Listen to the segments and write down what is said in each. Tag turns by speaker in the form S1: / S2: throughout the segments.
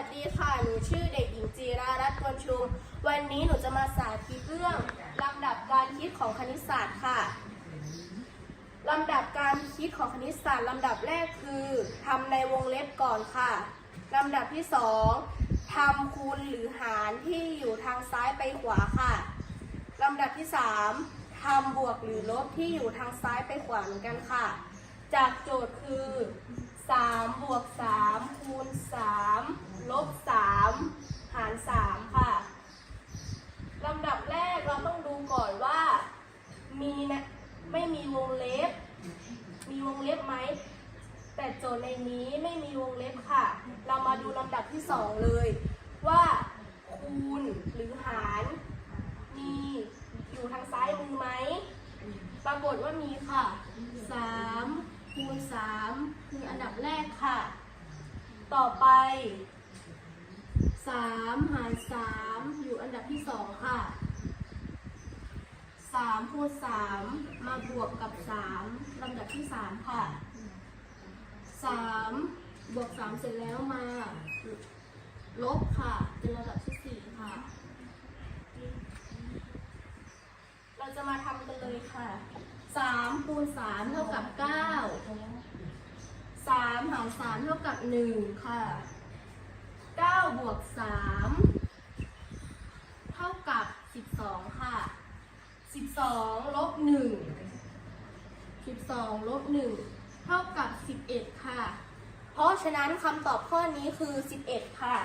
S1: วัสดีค่ะ หนูชื่อเด็กหญิงจีรารัตน์กนชุม วันนี้หนูจะมาสาธิตเรื่องลำดับการคิดของคณิตศาสตร์ค่ะ ลำดับการคิดของคณิตศาสตร์ลำดับแรกคือทำในวงเล็บก่อนค่ะ ลำดับที่สองทำคูณหรือหารที่อยู่ทางซ้ายไปขวาค่ะ ลำดับที่สามทำบวกหรือลบที่อยู่ทางซ้ายไปขวาเหมือนกันค่ะ จากโจทย์คือ3บวก3คูณ3ลบ3หาร3ค่ะ ลำดับแรกเราต้องดูก่อนว่า มีนะไม่มี วงเล็บ มีวงเล็บไหม แต่โจทย์ในนี้ไม่มีวงเล็บค่ะ เรามาดูลำดับที่สองเลย ว่าคูณหรือหารมีอยู่ทางซ้ายมือไหม ปรากฏว่ามีค่ะสามคูณสามคืออันดับแรกค่ะ ต่อไปสามหารสามอยู่อันดับที่สองค่ะามคูณสามมาบวกกับสามลำดับที่สามค่ะสามบวกสามเสร็จแล้วมา ลบค่ะ เป็นลำดับที่สี่ค่ะ เราจะมาทำกันเลยค่ะสามคูณสามเท่ากับเก้าสามหารสามเท่ากับหนึ่งค่ะเก้าบวกสามเท่ากับสิบสองค่ะ สิบสองลบหนึ่งสิบสองลบหนึ่งเท่ากับสิบเอ็ดค่ะ เพราะฉะนั้นคำตอบข้อนี้คือสิบเอ็ดค่ะ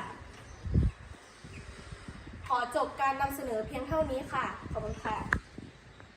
S1: ขอจบการนำเสนอเพียงเท่านี้ค่ะ ขอบคุณค่ะ